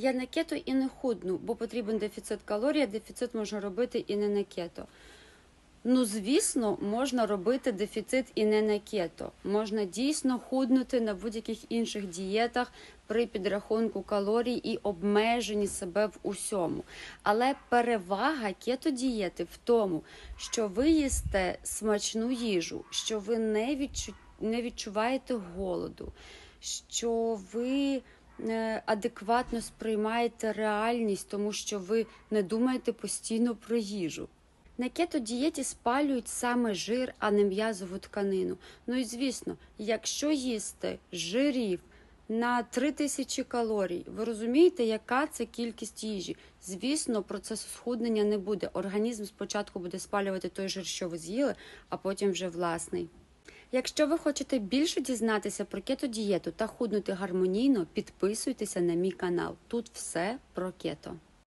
Я на кето і не худну, бо потрібен дефіцит калорій, а дефіцит можна робити і не на кето. Ну, звісно, можна робити дефіцит і не на кето. Можна дійсно худнути на будь-яких інших дієтах при підрахунку калорій і обмеженні себе в усьому. Але перевага кето-дієти в тому, що ви їсте смачну їжу, що ви не, відчу... не відчуваєте голоду, що ви адекватно сприймаєте реальність, тому що ви не думаєте постійно про їжу. На кето-дієті спалюють саме жир, а не м'язову тканину. Ну і звісно, якщо їсти жирів на 3000 калорій, ви розумієте, яка це кількість їжі? Звісно, процесу схуднення не буде. Організм спочатку буде спалювати той жир, що ви з'їли, а потім вже власний. Якщо ви хочете більше дізнатися про кето-дієту та худнути гармонійно, підписуйтеся на мій канал. Тут все про кето.